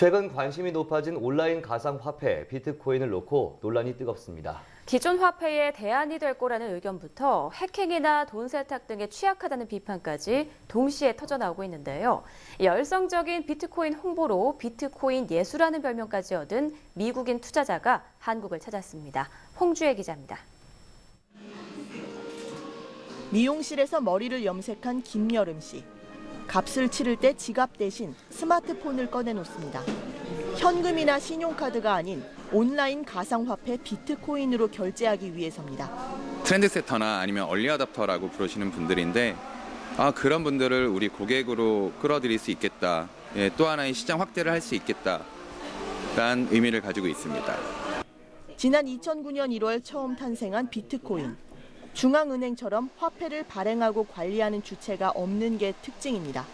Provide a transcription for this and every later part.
최근 관심이 높아진 온라인 가상화폐 비트코인을 놓고 논란이 뜨겁습니다. 기존 화폐의 대안이 될 거라는 의견부터 해킹이나 돈 세탁 등에 취약하다는 비판까지 동시에 터져나오고 있는데요. 열성적인 비트코인 홍보로 비트코인 예수라는 별명까지 얻은 미국인 투자자가 한국을 찾았습니다. 홍주혜 기자입니다. 미용실에서 머리를 염색한 김여름 씨. 값을 치를 때 지갑 대신 스마트폰을 꺼내놓습니다. 현금이나 신용카드가 아닌 온라인 가상화폐 비트코인으로 결제하기 위해서입니다. 트렌드세터나 아니면 얼리어답터라고 부르시는 분들인데 아, 그런 분들을 우리 고객으로 끌어들일 수 있겠다. 예, 또 하나의 시장 확대를 할 수 있겠다 라는 의미를 가지고 있습니다. 지난 2009년 1월 처음 탄생한 비트코인. 중앙은행처럼 화폐를 발행하고 관리하는 주체가 없는 게 특징입니다.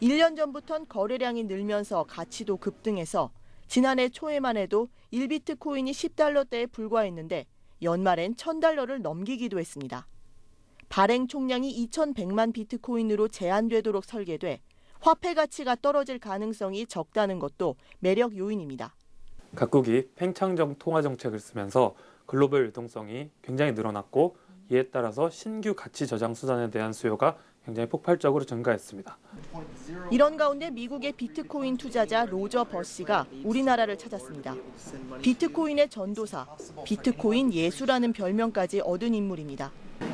1년 전부턴 거래량이 늘면서 가치도 급등해서 지난해 초에만 해도 1비트 코인이 10달러대에 불과했는데 연말엔 1000달러를 넘기기도 했습니다. 발행 총량이 2100만 비트코인으로 제한되도록 설계돼 화폐 가치가 떨어질 가능성이 적다는 것도 매력 요인입니다. 각국이 팽창적 통화 정책을 쓰면서 글로벌 유동성이 굉장히 늘어났고 이에 따라서 신규 가치 저장 수단에 대한 수요가 굉장히 폭발적으로 증가했습니다. 이런 가운데 미국의 비트코인 투자자 로저 버시가 우리나라를 찾았습니다. 비트코인의 전도사, 비트코인 예수라는 별명까지 얻은 인물입니다.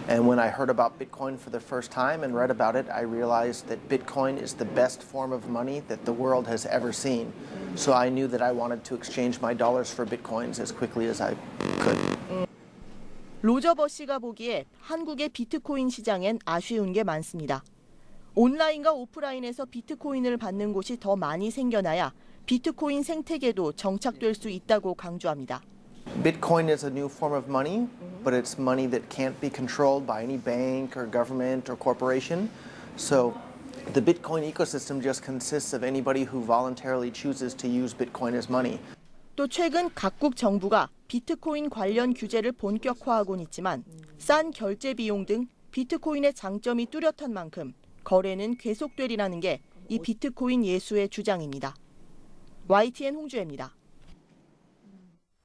And when I heard about Bitcoin for the first time and read about it, I realized that Bitcoin is the best form of money that the world has ever seen. So I knew that I wanted to exchange my dollars for Bitcoins as quickly as I could. 로저 버시가 보기에 한국의 비트코인 시장엔 아쉬운 게 많습니다. 온라인과 오프라인에서 비트코인을 받는 곳이 더 많이 생겨나야 비트코인 생태계도 정착될 수 있다고 강조합니다. Bitcoin is a new form of money, but it's money that can't be controlled by any bank or government or corporation. So the Bitcoin ecosystem just consists of anybody who voluntarily chooses to use Bitcoin as money. 또 최근 각국 정부가 비트코인 관련 규제를 본격화하곤 있지만 싼 결제 비용 등 비트코인의 장점이 뚜렷한 만큼 거래는 계속되리라는 게 이 비트코인 예수의 주장입니다. YTN 홍주혜입니다.